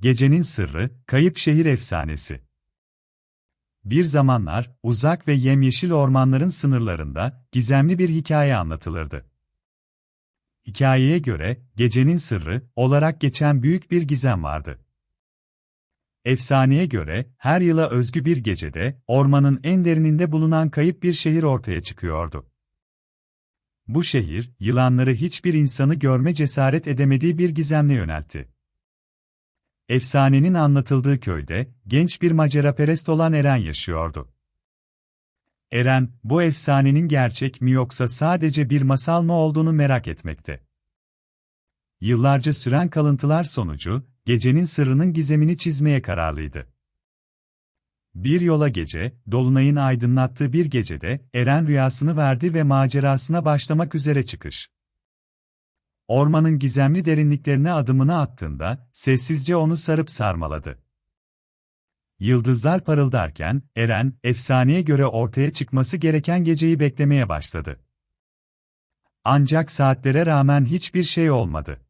Gecenin Sırrı, Kayıp Şehir Efsanesi. Bir zamanlar, uzak ve yemyeşil ormanların sınırlarında, gizemli bir hikaye anlatılırdı. Hikayeye göre, gecenin sırrı, olarak geçen büyük bir gizem vardı. Efsaneye göre, her yıla özgü bir gecede, ormanın en derininde bulunan kayıp bir şehir ortaya çıkıyordu. Bu şehir, yılanları hiçbir insanı görme cesaret edemediği bir gizemle yöneltti. Efsanenin anlatıldığı köyde, genç bir maceraperest olan Eren yaşıyordu. Eren, bu efsanenin gerçek mi yoksa sadece bir masal mı olduğunu merak etmekte. Yıllarca süren kalıntılar sonucu, gecenin sırrının gizemini çizmeye kararlıydı. Bir yola gece, Dolunay'ın aydınlattığı bir gecede, Eren rüyasını verdi ve macerasına başlamak üzere çıkış. Ormanın gizemli derinliklerine adımını attığında, sessizce onu sarıp sarmaladı. Yıldızlar parıldarken, Eren, efsaneye göre ortaya çıkması gereken geceyi beklemeye başladı. Ancak saatlere rağmen hiçbir şey olmadı.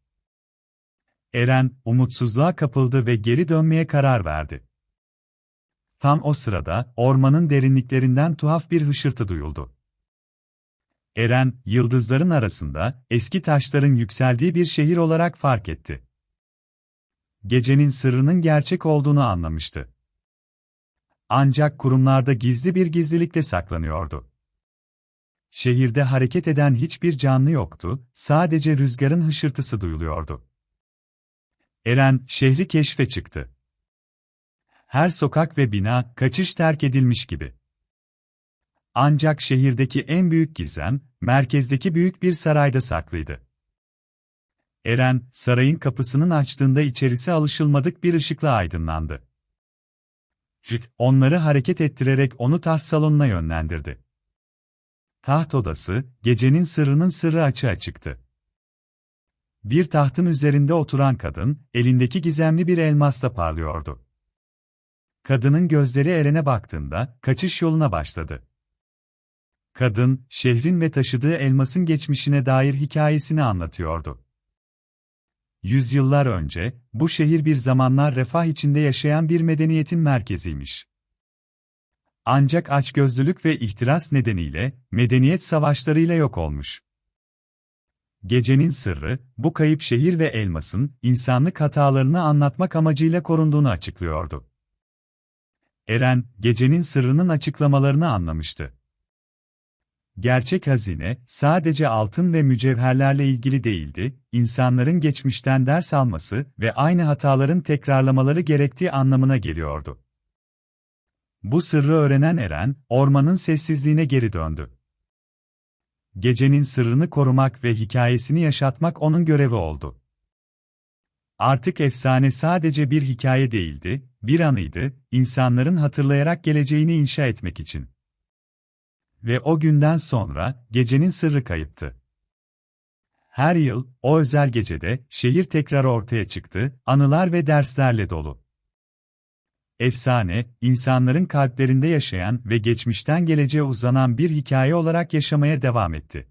Eren, umutsuzluğa kapıldı ve geri dönmeye karar verdi. Tam o sırada, ormanın derinliklerinden tuhaf bir hışırtı duyuldu. Eren, yıldızların arasında, eski taşların yükseldiği bir şehir olarak fark etti. Gecenin sırrının gerçek olduğunu anlamıştı. Ancak kurumlarda gizli bir gizlilikte saklanıyordu. Şehirde hareket eden hiçbir canlı yoktu, sadece rüzgarın hışırtısı duyuluyordu. Eren, şehri keşfe çıktı. Her sokak ve bina, kaçış terk edilmiş gibi. Ancak şehirdeki en büyük gizem, merkezdeki büyük bir sarayda saklıydı. Eren, sarayın kapısının açtığında içerisi alışılmadık bir ışıkla aydınlandı. Fik, onları hareket ettirerek onu taht salonuna yönlendirdi. Taht odası, gecenin sırrının sırrı açığa çıktı. Bir tahtın üzerinde oturan kadın, elindeki gizemli bir elmasla parlıyordu. Kadının gözleri Eren'e baktığında, kaçış yoluna başladı. Kadın, şehrin ve taşıdığı elmasın geçmişine dair hikayesini anlatıyordu. Yüzyıllar önce, bu şehir bir zamanlar refah içinde yaşayan bir medeniyetin merkeziymiş. Ancak açgözlülük ve ihtiras nedeniyle, medeniyet savaşlarıyla yok olmuş. Gecenin sırrı, bu kayıp şehir ve elmasın, insanlık hatalarını anlatmak amacıyla korunduğunu açıklıyordu. Eren, gecenin sırrının açıklamalarını anlamıştı. Gerçek hazine, sadece altın ve mücevherlerle ilgili değildi, insanların geçmişten ders alması ve aynı hataların tekrarlamaları gerektiği anlamına geliyordu. Bu sırrı öğrenen Eren, ormanın sessizliğine geri döndü. Gecenin sırrını korumak ve hikayesini yaşatmak onun görevi oldu. Artık efsane sadece bir hikaye değildi, bir anıydı, insanların hatırlayarak geleceğini inşa etmek için. Ve o günden sonra, gecenin sırrı kayıptı. Her yıl, o özel gecede, şehir tekrar ortaya çıktı, anılar ve derslerle dolu. Efsane, insanların kalplerinde yaşayan ve geçmişten geleceğe uzanan bir hikaye olarak yaşamaya devam etti.